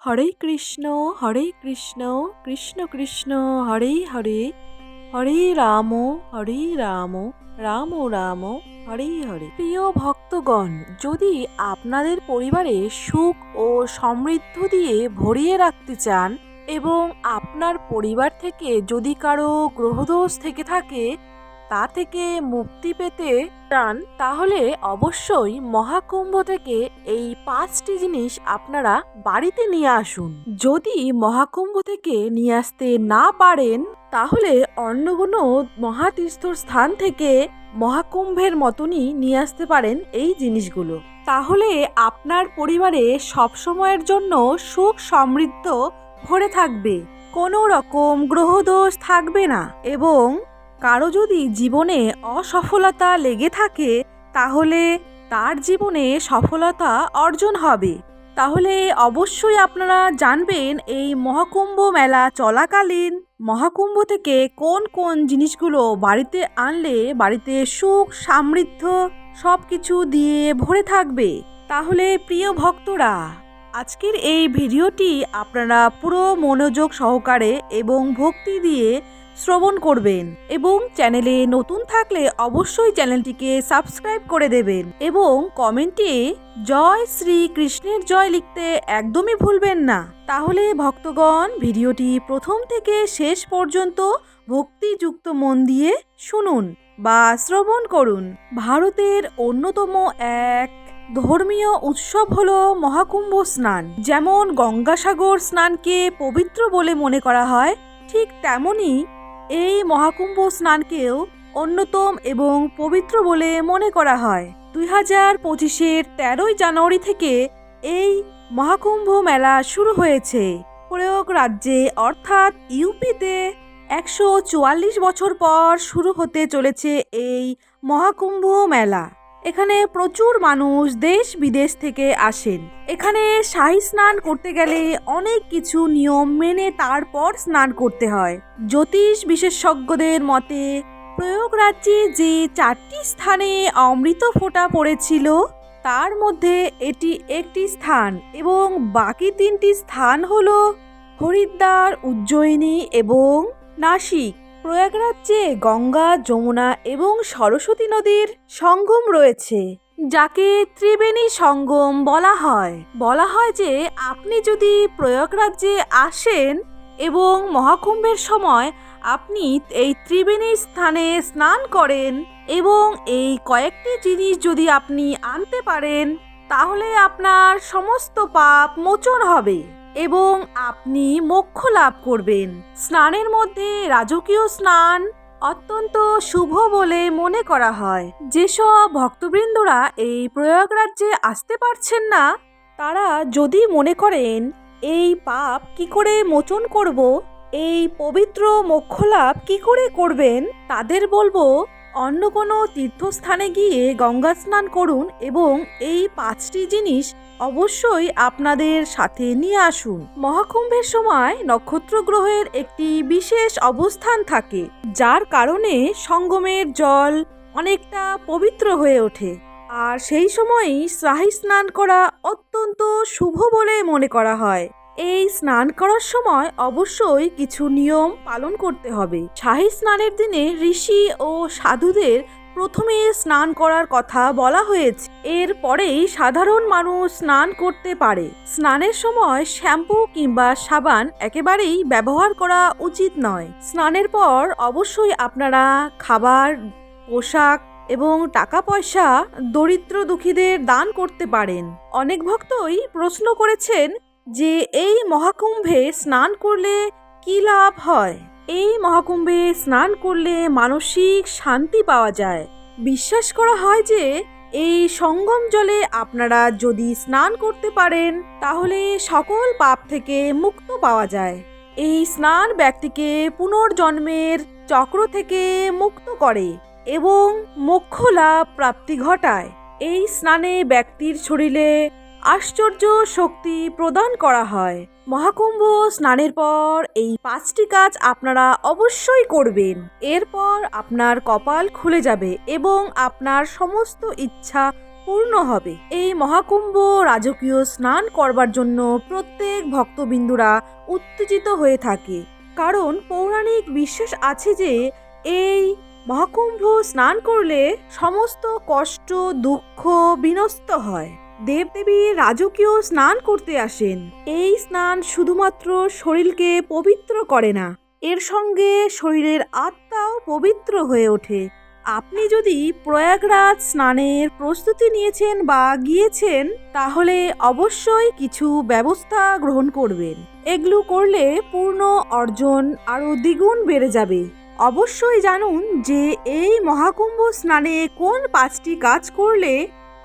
হরে কৃষ্ণ হরে কৃষ্ণ কৃষ্ণ কৃষ্ণ, হরে হরে হরে রাম হরে রাম রাম রাম, হরে হরে। প্রিয় ভক্তগণ, যদি আপনাদের পরিবারে সুখ ও সমৃদ্ধ দিয়ে ভরিয়ে রাখতে চান এবং আপনার পরিবার থেকে যদি কারও গ্রহদোষ থেকে থাকে তা থেকে মুক্তি পেতে চান, তাহলে অবশ্যই মহাকুম্ভ থেকে এই পাঁচটি জিনিস আপনারা বাড়িতে নিয়ে আসুন। যদি মহাকুম্ভ থেকে নিয়ে আসতে না পারেন, তাহলে অন্য কোনো মহাতীর্থর স্থান থেকে মহাকুম্ভের মতনই নিয়ে আসতে পারেন এই জিনিসগুলো। তাহলে আপনার পরিবারে সবসময়ের জন্য সুখ সমৃদ্ধ ভরে থাকবে। কোনো রকম গ্রহদোষ থাকবে না এবং কারও যদি জীবনে অসফলতা লেগে থাকে, তাহলে তার জীবনে সফলতা অর্জন হবে। তাহলে অবশ্যই আপনারা জানবেন এই মহাকুম্ভ মেলা চলাকালীন মহাকুম্ভ থেকে কোন কোন জিনিসগুলো বাড়িতে আনলে বাড়িতে সুখ, সমৃদ্ধ সব কিছু দিয়ে ভরে থাকবে। তাহলে প্রিয় ভক্তরা, আজকের এই ভিডিওটি আপনারা পুরো মনোযোগ সহকারে এবং ভক্তি দিয়ে শ্রবণ করবেন এবং চ্যানেলে নতুন থাকলে অবশ্যই চ্যানেলটিকে সাবস্ক্রাইব করে দেবেন এবং কমেন্টে জয় শ্রী কৃষ্ণের জয় লিখতে একদমই ভুলবেন না। তাহলে ভক্তগণ, ভিডিওটি প্রথম থেকে শেষ পর্যন্ত ভক্তিযুক্ত মন দিয়ে শুনুন বা শ্রবণ করুন। ভারতের অন্যতম এক ধর্মীয় উৎসব হল মহাকুম্ভ স্নান। যেমন গঙ্গাসাগর স্নানকে পবিত্র বলে মনে করা হয়, ঠিক তেমনই এই মহাকুম্ভ স্নানকেও অন্যতম এবং পবিত্র বলে মনে করা হয়। দুই হাজার পঁচিশের তেরোই জানুয়ারি থেকে এই মহাকুম্ভ মেলা শুরু হয়েছে। প্রয়োগ রাজ্যে অর্থাৎ ইউপিতে একশো চুয়াল্লিশ বছর পর শুরু হতে চলেছে এই মহাকুম্ভ মেলা। এখানে প্রচুর মানুষ দেশ বিদেশ থেকে আসেন। এখানে শাহী স্নান করতে গেলে অনেক কিছু নিয়ম মেনে তারপর স্নান করতে হয়। জ্যোতিষ বিশেষজ্ঞদের মতে, প্রয়োগরাজ্যে যে চারটি স্থানে অমৃত ফোঁটা পড়েছিল, তার মধ্যে এটি একটি স্থান এবং বাকি তিনটি স্থান হল হরিদ্বার, উজ্জয়িনী এবং নাসিক। প্রয়াগরাজ্যে গঙ্গা, যমুনা এবং সরস্বতী নদীর সঙ্গম রয়েছে, যাকে ত্রিবেণী সঙ্গম বলা হয়। বলা হয় যে, আপনি যদি প্রয়াগরাজ্যে আসেন এবং মহাকুম্ভের সময় আপনি এই ত্রিবেণী স্থানে স্নান করেন এবং এই কয়েকটি জিনিস যদি আপনি আনতে পারেন, তাহলে আপনার সমস্ত পাপ মোচন হবে। এবং আপনি মোক্ষ লাভ করবেন। স্নানের মধ্যে রাজকীয় স্নান অত্যন্ত শুভ বলে মনে করা হয়। যেসব ভক্তবৃন্দরা এই প্রয়াগরাজ্যে আসতে পারছেন না, তারা যদি মনে করেন, এই পাপ কি করে মোচন করব? এই পবিত্র মোক্ষ লাভ কি করে করবেন? তাদের বলব, অন্য কোনো তীর্থস্থানে গিয়ে গঙ্গা স্নান করুন এবং এই পাঁচটি জিনিস অবশ্যই আপনাদের সাথে নিয়ে আসুন। মহাকুম্ভের সময় নক্ষত্র গ্রহের একটি বিশেষ অবস্থান থাকে, যার কারণে সঙ্গমের জল অনেকটা পবিত্র হয়ে ওঠে। আর সেই সময়ই শাহী স্নান করা অত্যন্ত শুভ বলে মনে করা হয়। এই স্নান করার সময় অবশ্যই কিছু নিয়ম পালন করতে হবে। শাহী স্নানের দিনে ঋষি ও সাধুদের প্রথমে স্নান করার কথা বলা হয়েছে। এর পরেই সাধারণ মানুষ স্নান করতে পারে। স্নানের সময় শ্যাম্পু কিংবা সাবান একেবারেই ব্যবহার করা উচিত নয়। স্নানের পর অবশ্যই আপনারা খাবার, পোশাক এবং টাকা পয়সা দরিদ্র দুঃখীদের দান করতে পারেন। অনেক ভক্তই প্রশ্ন করেছেন যে এই মহাকুম্ভে স্নান করলে কি লাভ হয়? এই মহাকুম্ভে স্নান করলে মানসিক শান্তি পাওয়া যায়। বিশ্বাস করা হয় যে, এই সঙ্গম জলে আপনারা যদি স্নান করতে পারেন, তাহলে সকল পাপ থেকে মুক্ত পাওয়া যায়। এই স্নান ব্যক্তিকে পুনর্জন্মের চক্র থেকে মুক্ত করে এবং মোক্ষ লাভ প্রাপ্তি ঘটায়। এই স্নানে ব্যক্তির শরীরে আশ্চর্য শক্তি প্রদান করা হয়। মহাকুম্ভ স্নানের পর এই পাঁচটি কাজ আপনারা অবশ্যই করবেন। এরপর আপনার কপাল খুলে যাবে এবং আপনার সমস্ত ইচ্ছা পূর্ণ হবে। এই মহাকুম্ভ রাজকীয় স্নান করবার জন্য প্রত্যেক ভক্তবিন্দুরা উত্তেজিত হয়ে থাকে। কারণ পৌরাণিক বিশ্বাস আছে যে, এই মহাকুম্ভ স্নান করলে সমস্ত কষ্ট, দুঃখ বিনষ্ট হয়। দেবদেবী রাজকীয় স্নান করতে আসেন। এই স্নান শুধুমাত্র শরীরকে পবিত্র করে না, এর সঙ্গে শরীরের আত্মাও পবিত্র হয়ে ওঠে। আপনি যদি প্রয়াগরাজ স্নানের প্রস্তুতি নিয়েছেন বা গিয়েছেন, তাহলে অবশ্যই কিছু ব্যবস্থা গ্রহণ করবেন। এগুলো করলে পূর্ণ অর্জন আরও দ্বিগুণ বেড়ে যাবে। অবশ্যই জানুন যে এই মহাকুম্ভ স্নানে কোন পাঁচটি কাজ করলে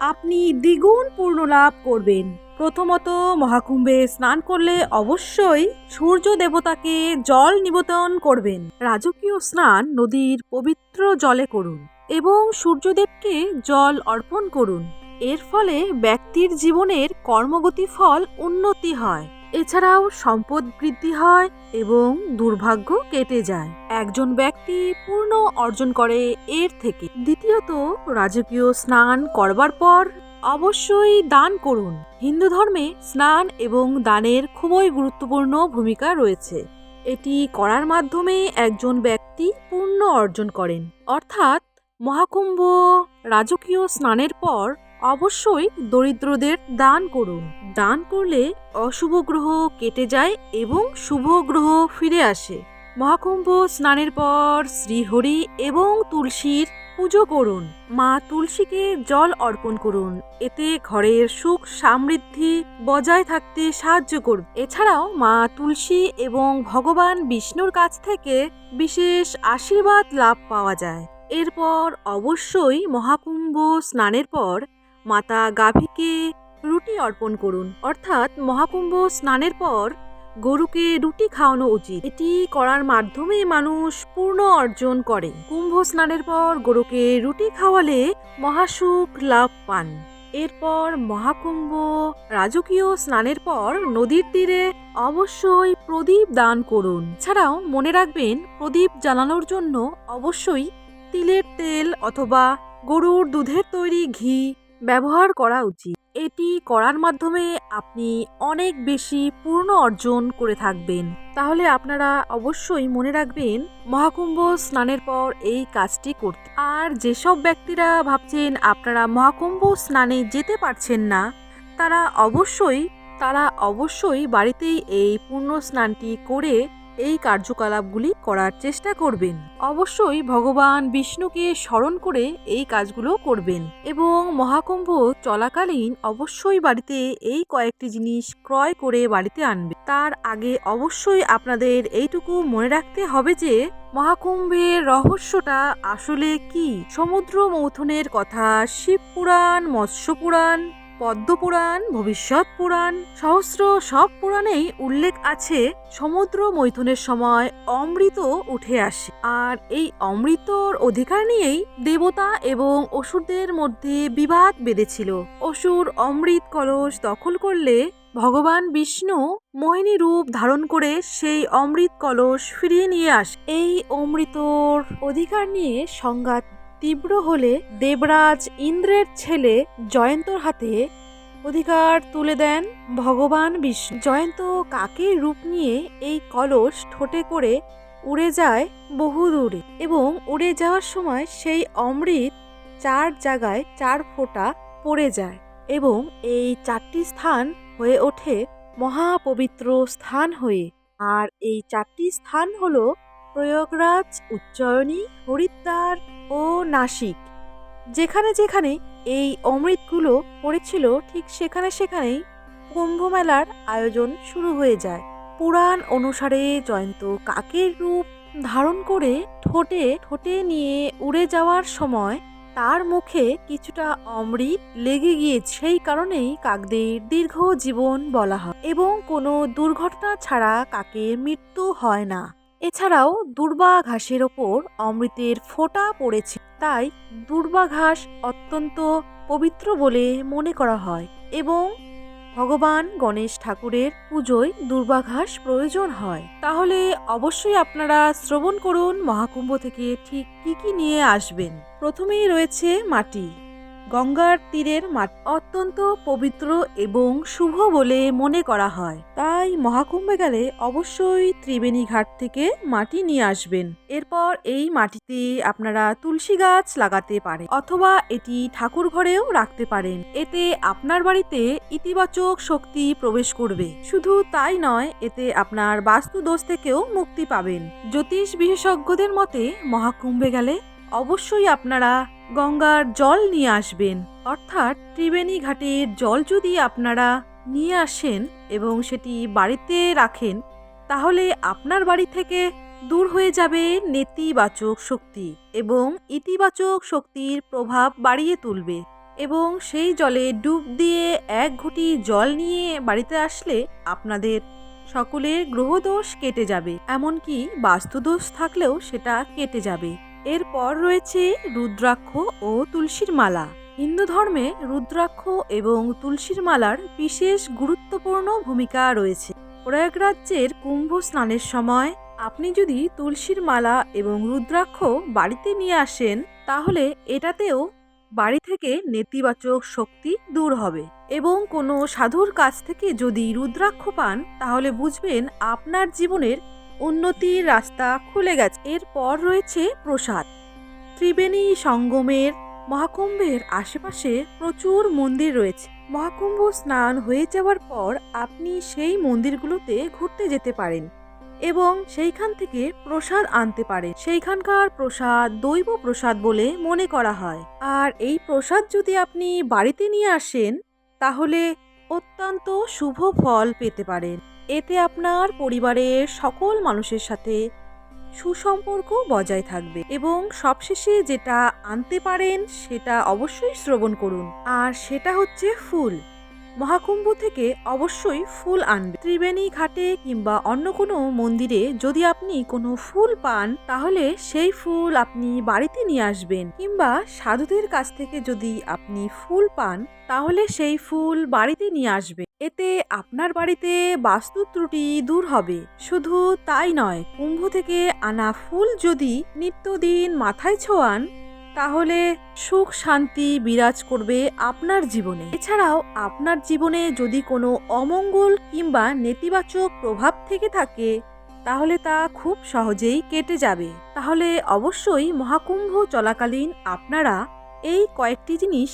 আপনি দ্বিগুণ পূর্ণ লাভ করবেন। প্রথমত মহাকুম্ভে স্নান করলে অবশ্যই সূর্য দেবতাকে জল নিবেদন করবেন। রাজকীয় স্নান নদীর পবিত্র জলে করুন এবং সূর্যদেবকে জল অর্পণ করুন। এর ফলে ব্যক্তির জীবনের কর্মগতি ফল উন্নতি হয়। এছাড়াও সম্পদ বৃদ্ধি হয় এবং দুর্ভাগ্য কেটে যায়। একজন ব্যক্তি পূর্ণ অর্জন করে এর থেকে। দ্বিতীয়ত, রাজকীয় স্নান করবার পর অবশ্যই দান করুন। হিন্দু ধর্মে স্নান এবং দানের খুবই গুরুত্বপূর্ণ ভূমিকা রয়েছে। এটি করার মাধ্যমে একজন ব্যক্তি পূর্ণ অর্জন করেন। অর্থাৎ মহাকুম্ভ রাজকীয় স্নানের পর অবশ্যই দরিদ্রদের দান করুন। দান করলে অশুভ গ্রহ কেটে যায় এবং শুভ গ্রহ ফিরে আসে। মহাকুম্ভ স্নানের পর শ্রীহরি এবং তুলসীর পুজো করুন। মা তুলসীকে জল অর্পণ করুন। এতে ঘরের সুখ সমৃদ্ধি বজায় থাকতে সাহায্য করবে। এছাড়াও মা তুলসী এবং ভগবান বিষ্ণুর কাছ থেকে বিশেষ আশীর্বাদ লাভ পাওয়া যায়। এরপর অবশ্যই মহাকুম্ভ স্নানের পর মাতা গাভীকে রুটি অর্পণ করুন। অর্থাৎ মহাকুম্ভ স্নানের পর গরুকে রুটি খাওয়ানো উচিত। এটি করার মাধ্যমে মানুষ পূর্ণ অর্জন করে। কুম্ভ স্নানের পর গরুকে রুটি খাওয়ালে মহাসুখ লাভ পান। এরপর মহাকুম্ভ রাজকীয় স্নানের পর নদীর তীরে অবশ্যই প্রদীপ দান করুন। ছাড়াও মনে রাখবেন, প্রদীপ জ্বালানোর জন্য অবশ্যই তিলের তেল অথবা গরুর দুধের তৈরি ঘি ব্যবহার করা উচিত। এটি করার মাধ্যমে আপনি অনেক বেশি পূর্ণ অর্জন করে থাকবেন। তাহলে আপনারা অবশ্যই মনে রাখবেন, মহাকুম্ভ স্নানের পর এই কাজটি করতে। আর যেসব ব্যক্তিরা ভাবছেন আপনারা মহাকুম্ভ স্নানে যেতে পারছেন না, তারা অবশ্যই তারা অবশ্যই বাড়িতেই এই পূর্ণ স্নানটি করে এই কার্যকলাপগুলি করার চেষ্টা করবেন। অবশ্যই ভগবান বিষ্ণুকে স্মরণ করে এই কাজগুলো করবেন এবং মহাকুম্ভ চলাকালীন অবশ্যই বাড়িতে এই কয়েকটি জিনিস ক্রয় করে বাড়িতে আনবে। তার আগে অবশ্যই আপনাদের এইটুকু মনে রাখতে হবে যে, মহাকুম্ভের রহস্যটা আসলে কি? সমুদ্র মৌথনের কথা, শিব পুরাণ, মৎস্য পুরাণ পদ্মপুরাণ, ভবিষ্যৎ পুরাণ, সহস্র সব পুরাণেই উল্লেখ আছে সমুদ্র মৈথুনের সময় অমৃত উঠে আসে। আর এই অমৃতর অধিকার নিয়েই দেবতা এবং অসুরদের মধ্যে বিবাদ বেঁধেছিল। অসুর অমৃত কলস দখল করলে ভগবান বিষ্ণু মোহিনী রূপ ধারণ করে সেই অমৃত কলস ফিরিয়ে নিয়ে আসে। এই অমৃতর অধিকার নিয়ে সংঘাত তীব্র হলে দেবরাজ ইন্দ্রের ছেলে জয়ন্তর হাতে অধিকার তুলে দেন ভগবান বিষ্ণু। জয়ন্ত কাকের রূপ নিয়ে এই কলস ঠোঁটে করে উড়ে যায় বহু দূরে এবং উড়ে যাওয়ার সময় সেই অমৃত চার জায়গায় চার ফোঁটা পড়ে যায় এবং এই চারটি স্থান হয়ে ওঠে মহাপবিত্র স্থান হয়ে। আর এই চারটি স্থান হলো প্রয়াগরাজ উজ্জয়িনী হরিদ্বার ও নাসিক। যেখানে যেখানে এই অমৃতগুলো পড়েছিল, ঠিক সেখানে সেখানেই কুম্ভ মেলার আয়োজন শুরু হয়ে যায়। পুরাণ অনুসারে জয়ন্ত কাকের রূপ ধারণ করে ঠোঁটে ঠোঁটে নিয়ে উড়ে যাওয়ার সময় তার মুখে কিছুটা অমৃত লেগে গিয়েছে সেই কারণেই কাকদের দীর্ঘ জীবন বলা হয়। এবং কোনো দুর্ঘটনা ছাড়া কাকের মৃত্যু হয় না। এছাড়াও দুর্বা ঘাসের ওপর অমৃতের ফোঁটা পড়েছে। তাই দুর্বা ঘাস অত্যন্ত পবিত্র বলে মনে করা হয় এবং ভগবান গণেশ ঠাকুরের পুজোয় দুর্বাঘাস প্রয়োজন হয়। তাহলে অবশ্যই আপনারা শ্রবণ করুন মহাকুম্ভ থেকে ঠিক কি কি নিয়ে আসবেন। প্রথমেই রয়েছে মাটি। গঙ্গার তীরের মাটি অত্যন্ত পবিত্র এবং শুভ বলে মনে করা হয়। তাই মহাকুম্ভে গেলে অবশ্যই ত্রিবেণী ঘাট থেকে মাটি নিয়ে আসবেন। এরপর এই মাটিতে আপনারা তুলসী গাছ লাগাতে পারেন অথবা এটি ঠাকুর ঘরেও রাখতে পারেন। এতে আপনার বাড়িতে ইতিবাচক শক্তি প্রবেশ করবে। শুধু তাই নয়, এতে আপনার বাস্তু দোষ থেকেও মুক্তি পাবেন। জ্যোতিষ বিশেষজ্ঞদের মতে মহাকুম্ভে গেলে অবশ্যই আপনারা গঙ্গার জল নিয়ে আসবেন। অর্থাৎ ত্রিবেণী ঘাটের জল যদি আপনারা নিয়ে আসেন এবং সেটি বাড়িতে রাখেন, তাহলে আপনার বাড়ি থেকে দূর হয়ে যাবে নেতিবাচক শক্তি এবং ইতিবাচক শক্তির প্রভাব বাড়িয়ে তুলবে এবং সেই জলে ডুব দিয়ে এক ঘুটি জল নিয়ে বাড়িতে আসলে আপনাদের সকলের গ্রহদোষ কেটে যাবে। এমনকি বাস্তুদোষ থাকলেও সেটা কেটে যাবে। এরপর রয়েছে রুদ্রাক্ষ ও তুলসীর মালা। হিন্দু ধর্মে রুদ্রাক্ষ এবং তুলসীর মালার বিশেষ গুরুত্বপূর্ণ ভূমিকা রয়েছে। প্রয়াগরাজ্যের কুম্ভ স্নানের সময় আপনি যদি তুলসীর মালা এবং রুদ্রাক্ষ বাড়িতে নিয়ে আসেন, তাহলে এটাতেও বাড়ি থেকে নেতিবাচক শক্তি দূর হবে এবং কোনো সাধুর কাছ থেকে যদি রুদ্রাক্ষ পান, তাহলে বুঝবেন আপনার জীবনের উন্নতির রাস্তা খুলে গেছে। এরপর রয়েছে প্রসাদ। ত্রিবেণী সঙ্গমের মহাকুম্ভের আশেপাশে প্রচুর মন্দির রয়েছে। মহাকুম্ভ স্নান হয়ে যাওয়ার পর আপনি সেই মন্দিরগুলোতে ঘুরতে যেতে পারেন এবং সেইখান থেকে প্রসাদ আনতে পারেন। সেইখানকার প্রসাদ দৈব প্রসাদ বলে মনে করা হয়। আর এই প্রসাদ যদি আপনি বাড়িতে নিয়ে আসেন, তাহলে অত্যন্ত শুভ ফল পেতে পারেন। এতে আপনার পরিবারের সকল মানুষের সাথে সুসম্পর্ক বজায় থাকবে এবং সবশেষে যেটা আনতে পারেন সেটা অবশ্যই শ্রবণ করুন। আর সেটা হচ্ছে ফুল। মহাকুম্ভ থেকে অবশ্যই ফুল আনবে। ত্রিবেণী ঘাটে কিংবা অন্য কোনো মন্দিরে যদি আপনি কোনো ফুল পান, তাহলে সেই ফুল আপনি বাড়িতে নিয়ে আসবেন। কিংবা সাধুদের কাছ থেকে যদি আপনি ফুল পান, তাহলে সেই ফুল বাড়িতে নিয়ে আসবে। এতে আপনার বাড়িতে বাস্তু ত্রুটি দূর হবে। শুধু তাই নয়, কুম্ভ থেকে আনা ফুল যদি নিত্যদিন মাথায় ছোঁয়ান, তাহলে সুখ শান্তি বিরাজ করবে আপনার জীবনে। এছাড়াও আপনার জীবনে যদি কোনো অমঙ্গল কিংবা নেতিবাচক প্রভাব থেকে থাকে, তাহলে তা খুব সহজেই কেটে যাবে। তাহলে অবশ্যই মহাকুম্ভ চলাকালীন আপনারা এই কয়েকটি জিনিস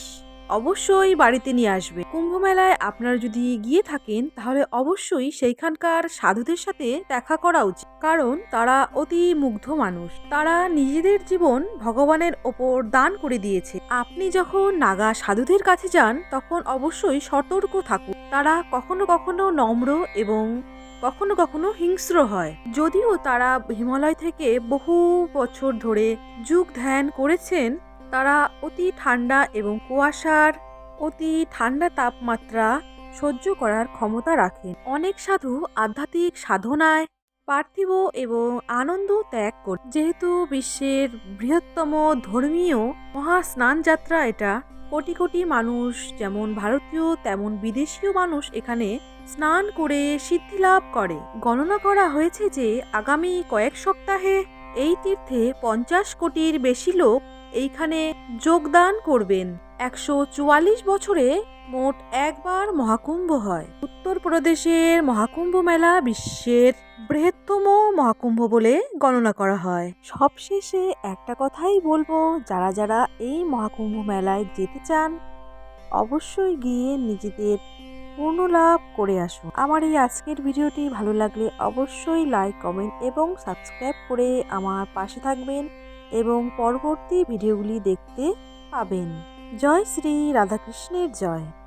অবশ্যই বাড়িতে নিয়ে আসবে। কুম্ভ মেলায় আপনারা যদি গিয়ে থাকেন, তাহলে অবশ্যই সেইখানকার সাধুদের সাথে দেখা করা উচিত। কারণ তারা অতি মুগ্ধ মানুষ। তারা নিজেদের জীবন ভগবানের ওপর দান করে দিয়েছে। আপনি যখন নাগা সাধুদের কাছে যান, তখন অবশ্যই সতর্ক থাকুন। তারা কখনো কখনো নম্র এবং কখনো কখনো হিংস্র হয়। যদিও তারা হিমালয় থেকে বহু বছর ধরে যুগ ধ্যান করেছেন তারা অতি ঠান্ডা এবং কুয়াশার অতি ঠান্ডা তাপমাত্রা সহ্য করার ক্ষমতা রাখেন। অনেক সাধু আধ্যাত্মিক সাধনায় পার্থিব এবং আনন্দ ত্যাগ করে যেহেতু বিশ্বের বৃহত্তম ধর্মীয় মহাস্নান যাত্রা এটা, কোটি কোটি মানুষ যেমন ভারতীয়, তেমন বিদেশীয় মানুষ এখানে স্নান করে সিদ্ধি লাভ করে। গণনা করা হয়েছে যে আগামী কয়েক সপ্তাহে এই তীর্থে পঞ্চাশ কোটির বেশি লোক এইখানে যোগদান করবেন। একশো চুয়াল্লিশ বছরে মোট একবার মহাকুম্ভ হয়। উত্তরপ্রদেশের মহাকুম্ভ মেলা বিশ্বের বৃহত্তম মহাকুম্ভ বলে গণনা করা হয়। সবশেষে একটা কথাই বলব, যারা যারা এই মহাকুম্ভ মেলায় যেতে চান, অবশ্যই গিয়ে নিজেদের পূর্ণ লাভ করে আসুন। আমার এই আজকের ভিডিওটি ভালো লাগলে অবশ্যই লাইক, কমেন্ট এবং সাবস্ক্রাইব করে আমার পাশে থাকবেন। এবং পরবর্তী ভিডিওগুলি দেখতে পাবেন। জয় শ্রী রাধাকৃষ্ণের জয়।